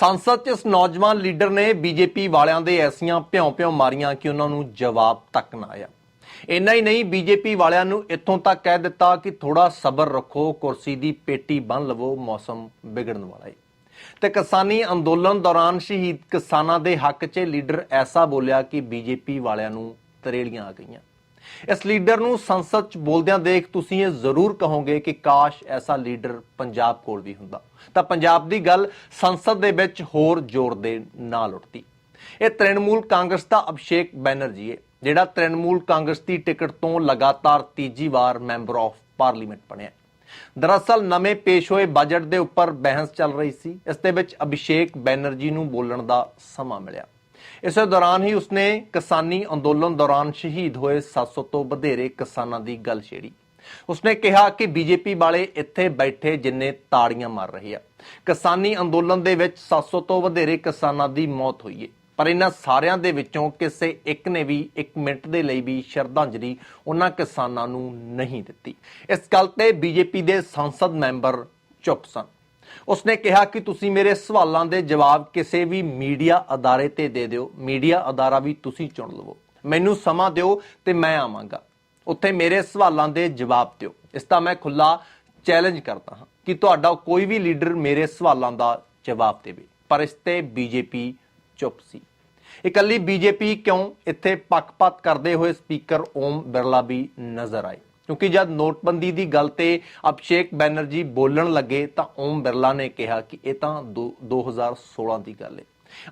ਸੰਸਦ 'ਚ ਇਸ ਨੌਜਵਾਨ ਲੀਡਰ ਨੇ ਬੀਜੇਪੀ ਵਾਲਿਆਂ ਦੇ ਐਸੀਆਂ ਭਿਉਂ-ਭਿਉਂ ਮਾਰੀਆਂ ਕਿ ਉਹਨਾਂ ਨੂੰ ਜਵਾਬ ਤੱਕ ਨਾ ਆਇਆ। ਇੰਨਾ ਹੀ ਨਹੀਂ, ਬੀਜੇਪੀ ਵਾਲਿਆਂ ਨੂੰ ਇੱਥੋਂ ਤੱਕ ਕਹਿ ਦਿੱਤਾ ਕਿ ਥੋੜਾ ਸਬਰ ਰੱਖੋ, ਕੁਰਸੀ ਦੀ ਪੇਟੀ ਬੰਨ ਲਵੋ, ਮੌਸਮ ਵਿਗੜਨ ਵਾਲਾ ਹੈ ਤੇ ਕਿਸਾਨੀ ਅੰਦੋਲਨ ਦੌਰਾਨ ਸ਼ਹੀਦ ਕਿਸਾਨਾਂ ਦੇ ਹੱਕ 'ਚ ਲੀਡਰ ਐਸਾ ਬੋਲਿਆ ਕਿ ਬੀਜੇਪੀ ਵਾਲਿਆਂ ਨੂੰ ਤਰੇਲੀਆਂ ਆ ਗਈਆਂ। ਇਸ ਲੀਡਰ ਨੂੰ ਸੰਸਦ 'ਚ ਬੋਲਦਿਆਂ ਦੇਖ ਤੁਸੀਂ ਇਹ ਜ਼ਰੂਰ ਕਹੋਗੇ ਕਿ ਕਾਸ਼ ਐਸਾ ਲੀਡਰ ਪੰਜਾਬ ਕੋਲ ਵੀ ਹੁੰਦਾ। ਤਾਂ ਪੰਜਾਬ ਦੀ ਗੱਲ ਸੰਸਦ ਦੇ ਵਿੱਚ ਹੋਰ ਜ਼ੋਰ ਦੇ ਨਾਲ ਉੱਠਦੀ। ਇਹ ਤ੍ਰਿਣਮੂਲ ਕਾਂਗਰਸ ਦਾ ਅਭਿਸ਼ੇਕ ਬੈਨਰਜੀ ਹੈ, ਜਿਹੜਾ ਤ੍ਰਿਣਮੂਲ ਕਾਂਗਰਸ ਦੀ ਟਿਕਟ ਤੋਂ ਲਗਾਤਾਰ ਤੀਜੀ ਵਾਰ ਮੈਂਬਰ ਆਫ ਪਾਰਲੀਮੈਂਟ ਬਣਿਆ। ਦਰਅਸਲ ਨਵੇਂ ਪੇਸ਼ ਹੋਏ ਬਜਟ ਦੇ ਉੱਪਰ ਬਹਿਸ ਚੱਲ ਰਹੀ ਸੀ, ਇਸ ਦੇ ਵਿੱਚ ਅਭਿਸ਼ੇਕ ਬੈਨਰਜੀ ਨੂੰ ਬੋਲਣ ਦਾ ਸਮਾਂ ਮਿਲਿਆ। ਇਸੇ ਦੌਰਾਨ ਹੀ ਉਸਨੇ ਕਿਸਾਨੀ ਅੰਦੋਲਨ ਦੌਰਾਨ ਸ਼ਹੀਦ ਹੋਏ 700 ਤੋਂ ਵਧੇਰੇ ਕਿਸਾਨਾਂ ਦੀ ਗੱਲ ਛੇੜੀ। ਉਸਨੇ ਕਿਹਾ ਕਿ ਬੀਜੇਪੀ ਵਾਲੇ ਇੱਥੇ ਬੈਠੇ ਜਿੰਨੇ ਤਾੜੀਆਂ ਮਾਰ ਰਹੇ ਆ। ਕਿਸਾਨੀ ਅੰਦੋਲਨ ਦੇ ਵਿੱਚ 700 ਤੋਂ ਵਧੇਰੇ ਕਿਸਾਨਾਂ ਦੀ ਮੌਤ ਹੋਈ ਹੈ ਪਰ ਇਹਨਾਂ ਸਾਰਿਆਂ ਦੇ ਵਿੱਚੋਂ ਕਿਸੇ ਇੱਕ ਨੇ ਵੀ 1 ਮਿੰਟ ਦੇ ਲਈ ਵੀ ਸ਼ਰਧਾਂਜਲੀ ਉਹਨਾਂ ਕਿਸਾਨਾਂ ਨੂੰ ਨਹੀਂ ਦਿੱਤੀ। ਇਸ ਗੱਲ ਤੇ ਬੀਜੇਪੀ ਦੇ ਸੰਸਦ ਮੈਂਬਰ ਚੁੱਪ ਸਨ। ਉਸਨੇ ਕਿਹਾ ਕਿ ਤੁਸੀਂ ਮੇਰੇ ਸਵਾਲਾਂ ਦੇ ਜਵਾਬ ਕਿਸੇ ਵੀ ਮੀਡੀਆ ਅਦਾਰੇ ਤੇ ਦੇ ਦਿਓ। ਮੀਡੀਆ ਅਦਾਰਾ ਵੀ ਤੁਸੀਂ ਚੁਣ ਲਵੋ। ਮੈਨੂੰ ਸਮਾਂ ਦਿਓ ਤੇ ਮੈਂ ਆਵਾਂਗਾ। ਉੱਥੇ ਮੇਰੇ ਸਵਾਲਾਂ ਦੇ ਜਵਾਬ ਦਿਓ। ਇਸ ਦਾ ਮੈਂ ਖੁੱਲਾ ਚੈਲੰਜ ਕਰਦਾ ਹਾਂ ਕਿ ਤੁਹਾਡਾ ਕੋਈ ਵੀ ਲੀਡਰ ਮੇਰੇ ਸਵਾਲਾਂ ਦਾ ਜਵਾਬ ਦੇਵੇ। ਪਰ ਇਸ ਤੇ ਬੀਜੇਪੀ ਚੁੱਪ ਸੀ। ਇਕੱਲੀ ਬੀਜੇਪੀ ਕਿਉਂ ਇੱਥੇ ਪੱਖਪਾਤ ਕਰਦੇ ਹੋਏ ਸਪੀਕਰ ਓਮ ਬਿਰਲਾ ਵੀ ਨਜ਼ਰ ਆਏ? ਕਿਉਂਕਿ ਜਦ ਨੋਟਬੰਦੀ ਦੀ ਗੱਲ ਤੇ ਅਭਿਸ਼ੇਕ ਬੈਨਰਜੀ ਬੋਲਣ ਲੱਗੇ ਤਾਂ ਓਮ ਬਿਰਲਾ ਨੇ ਕਿਹਾ ਕਿ ਇਹ ਤਾਂ ਦੋ- 2016 ਦੀ ਗੱਲ ਹੈ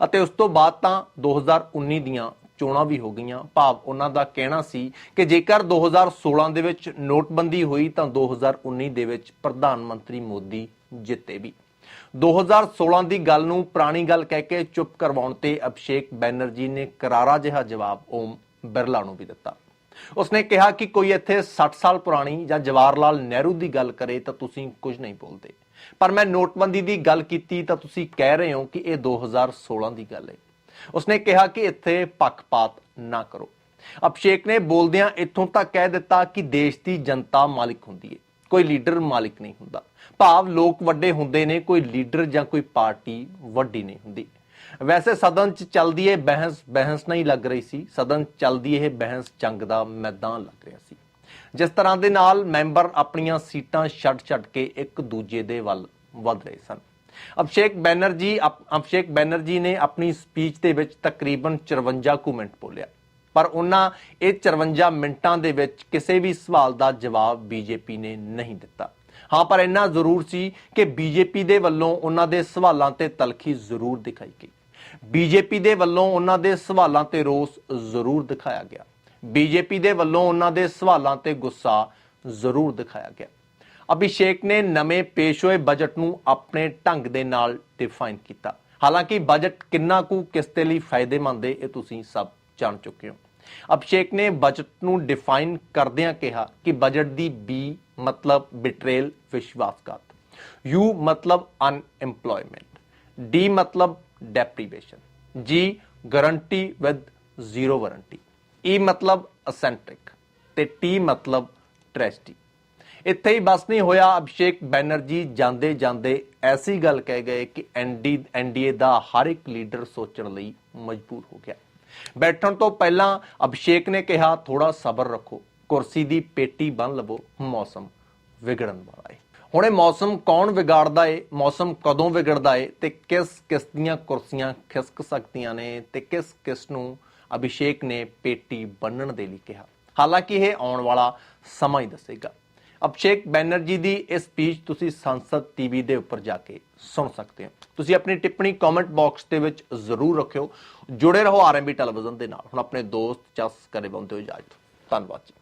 ਅਤੇ ਉਸ ਤੋਂ ਬਾਅਦ ਤਾਂ 2019 ਦੀਆਂ ਚੋਣਾਂ ਵੀ ਹੋ ਗਈਆਂ। ਭਾਵ ਉਹਨਾਂ ਦਾ ਕਹਿਣਾ ਸੀ ਕਿ ਜੇਕਰ 2016 ਦੇ ਵਿੱਚ ਨੋਟਬੰਦੀ ਹੋਈ ਤਾਂ 2019 ਦੇ ਵਿੱਚ ਪ੍ਰਧਾਨ ਮੰਤਰੀ ਮੋਦੀ ਜਿੱਤੇ ਵੀ। 2016 ਦੀ ਗੱਲ ਨੂੰ ਪੁਰਾਣੀ ਗੱਲ ਕਹਿ ਕੇ ਚੁੱਪ ਕਰਵਾਉਣ ਤੇ ਅਭਿਸ਼ੇਕ ਬੈਨਰਜੀ ਨੇ ਕਰਾਰਾ ਜਿਹਾ ਜਵਾਬ ਓਮ ਬਿਰਲਾ ਨੂੰ ਵੀ ਦਿੱਤਾ। ਉਸਨੇ ਕਿਹਾ ਕਿ ਕੋਈ ਇੱਥੇ 60 ਸਾਲ ਪੁਰਾਣੀ ਜਾਂ ਜਵਾਹਰ ਲਾਲ ਨਹਿਰੂ ਦੀ ਗੱਲ ਕਰੇ ਤਾਂ ਤੁਸੀਂ ਕੁਝ ਨਹੀਂ ਬੋਲਦੇ। ਪਰ ਮੈਂ ਨੋਟਬੰਦੀ ਦੀ ਗੱਲ ਕੀਤੀ ਤਾਂ ਤੁਸੀਂ ਕਹਿ ਰਹੇ ਹੋ ਕਿ ਇਹ 2016 ਦੀ ਗੱਲ ਹੈ ਉਸਨੇ ਕਿਹਾ ਕਿ ਇੱਥੇ ਪੱਖਪਾਤ ਨਾ ਕਰੋ। ਅਭਿਸ਼ੇਕ ਨੇ ਬੋਲਦਿਆਂ ਇੱਥੋਂ ਤੱਕ ਕਹਿ ਦਿੱਤਾ ਕਿ ਦੇਸ਼ ਦੀ ਜਨਤਾ ਮਾਲਿਕ ਹੁੰਦੀ ਹੈ ਕੋਈ ਲੀਡਰ ਮਾਲਿਕ ਨਹੀਂ ਹੁੰਦਾ। ਭਾਵ ਲੋਕ ਵੱਡੇ ਹੁੰਦੇ ਨੇ, ਕੋਈ ਲੀਡਰ ਜਾਂ ਕੋਈ ਪਾਰਟੀ ਵੱਡੀ ਨਹੀਂ ਹੁੰਦੀ। ਵੈਸੇ ਸਦਨ 'ਚ ਚੱਲਦੀ ਇਹ ਬਹਿਸ ਬਹਿਸ ਨਹੀਂ ਲੱਗ ਰਹੀ ਸੀ। ਸਦਨ ਚੱਲਦੀ ਇਹ ਬਹਿਸ ਜੰਗ ਦਾ ਮੈਦਾਨ ਲੱਗ ਰਿਹਾ ਸੀ। ਜਿਸ ਤਰ੍ਹਾਂ ਦੇ ਨਾਲ ਮੈਂਬਰ ਆਪਣੀਆਂ ਸੀਟਾਂ ਛੱਡ-ਛੱਡ ਕੇ ਇੱਕ ਦੂਜੇ ਦੇ ਵੱਲ ਵੱਧ ਰਹੇ ਸਨ। ਅਭਿਸ਼ੇਕ ਬੈਨਰਜੀ ਅਪ- ਅਭਿਸ਼ੇਕ ਬੈਨਰਜੀ ਨੇ ਆਪਣੀ ਸਪੀਚ ਦੇ ਵਿੱਚ ਤਕਰੀਬਨ 54 ਕੁ ਮਿੰਟ ਬੋਲਿਆ। ਪਰ ਉਹਨਾਂ ਇਹ 54 ਮਿੰਟਾਂ ਦੇ ਵਿੱਚ ਕਿਸੇ ਵੀ ਸਵਾਲ ਦਾ ਜਵਾਬ ਬੀਜੇਪੀ ਨੇ ਨਹੀਂ ਦਿੱਤਾ। ਹਾਂ, ਪਰ ਇੰਨਾ ਜ਼ਰੂਰ ਸੀ ਕਿ ਬੀਜੇਪੀ ਦੇ ਵੱਲੋਂ ਉਹਨਾਂ ਦੇ ਸਵਾਲਾਂ ਤੇ ਤਲਖੀ ਜ਼ਰੂਰ ਦਿਖਾਈ ਗਈ। ਬੀਜੇਪੀ ਦੇ ਵੱਲੋਂ ਉਹਨਾਂ ਦੇ ਸਵਾਲਾਂ ਤੇ ਰੋਸ ਜ਼ਰੂਰ ਦਿਖਾਇਆ ਗਿਆ। ਬੀਜੇਪੀ ਦੇ ਵੱਲੋਂ ਉਹਨਾਂ ਦੇ ਸਵਾਲਾਂ ਤੇ ਗੁੱਸਾ ਜ਼ਰੂਰ ਦਿਖਾਇਆ ਗਿਆ। ਅਭਿਸ਼ੇਕ ਨੇ ਨਵੇਂ ਪੇਸ਼ ਹੋਏ ਬਜਟ ਨੂੰ ਆਪਣੇ ਢੰਗ ਦੇ ਨਾਲ ਡਿਫਾਈਨ ਕੀਤਾ। ਹਾਲਾਂਕਿ ਬਜਟ ਕਿੰਨਾ ਕੁ, ਕਿਸ ਦੇ ਲਈ ਫਾਇਦੇਮੰਦ ਹੈ ਇਹ ਤੁਸੀਂ ਸਭ ਜਾਣ ਚੁੱਕੇ ਹੋ। ਅਭਿਸ਼ੇਕ ਨੇ ਬਜਟ ਨੂੰ ਡਿਫਾਈਨ ਕਰਦਿਆਂ ਕਿਹਾ ਕਿ ਬਜਟ ਦੀ ਬੀ ਮਤਲਬ ਬਿਟਰੇਲ ਵਿਸ਼ਵਾਸਘਾਤ। ਯੂ ਮਤਲਬ ਅਨਐਮਪਲੋਇਮੈਂਟ ਡੀ ਮਤਲਬ deprivation G guarantee with zero warranty E ਮਤਲਬ ਅਸੈਂਟ੍ਰਿਕ ਤੇ ਟੀ ਮਤਲਬ ਟ੍ਰੈਸਟੀ ਇੱਥੇ ਹੀ ਬਸ ਨਹੀਂ ਹੋਇਆ ਅਭਿਸ਼ੇਕ ਬੈਨਰਜੀ ਜਾਂਦੇ ਜਾਂਦੇ ਐਸੀ ਗੱਲ ਕਹਿ ਗਏ ਕਿ ਐਨਡੀ ਐਨਡੀਏ ਦਾ ਹਰ ਇੱਕ ਲੀਡਰ ਸੋਚਣ ਲਈ ਮਜਬੂਰ ਹੋ ਗਿਆ ਬੈਠਣ ਤੋਂ ਪਹਿਲਾਂ ਅਭਿਸ਼ੇਕ ਨੇ ਕਿਹਾ ਥੋੜਾ ਸਬਰ ਰੱਖੋ ਕੁਰਸੀ ਦੀ ਪੇਟੀ ਬੰਨ ਲਵੋ ਮੌਸਮ ਵਿਗੜਨ ਵਾਲਾ ਹੈ ਹੁਣ ਇਹ ਮੌਸਮ ਕੌਣ ਵਿਗਾੜਦਾ ਏ, ਮੌਸਮ ਕਦੋਂ ਵਿਗੜਦਾ ਏ ਤੇ ਕਿਸ ਕਿਸ ਦੀਆਂ ਕੁਰਸੀਆਂ ਖਿਸਕ ਸਕਦੀਆਂ ਨੇ ਤੇ ਕਿਸ ਕਿਸ ਨੂੰ ਅਭਿਸ਼ੇਕ ਨੇ ਪੇਟੀ ਬੰਨਣ ਦੇ ਲਈ ਕਿਹਾ। ਹਾਲਾਂਕਿ ਇਹ ਆਉਣ ਵਾਲਾ ਸਮਾਂ ਹੀ ਦੱਸੇਗਾ। ਅਭਿਸ਼ੇਕ ਬੈਨਰਜੀ ਦੀ ਇਹ ਸਪੀਚ ਤੁਸੀਂ ਸੰਸਦ ਟੀਵੀ ਦੇ ਉੱਪਰ ਜਾ ਕੇ ਸੁਣ ਸਕਦੇ ਹੋ। ਤੁਸੀਂ ਆਪਣੀ ਟਿੱਪਣੀ ਕਮੈਂਟ ਬਾਕਸ ਦੇ ਵਿੱਚ ਜ਼ਰੂਰ ਰੱਖਿਓ। ਜੁੜੇ ਰਹੋ ਆਰਐਮਬੀ ਟੈਲੀਵਿਜ਼ਨ ਦੇ ਨਾਲ। ਹੁਣ ਆਪਣੇ ਦੋਸਤ ਜਸ ਕਰੇ ਬੰਦੇ ਹੋ ਇਜਾਜ਼ਤ ਧੰਨਵਾਦ ਜੀ।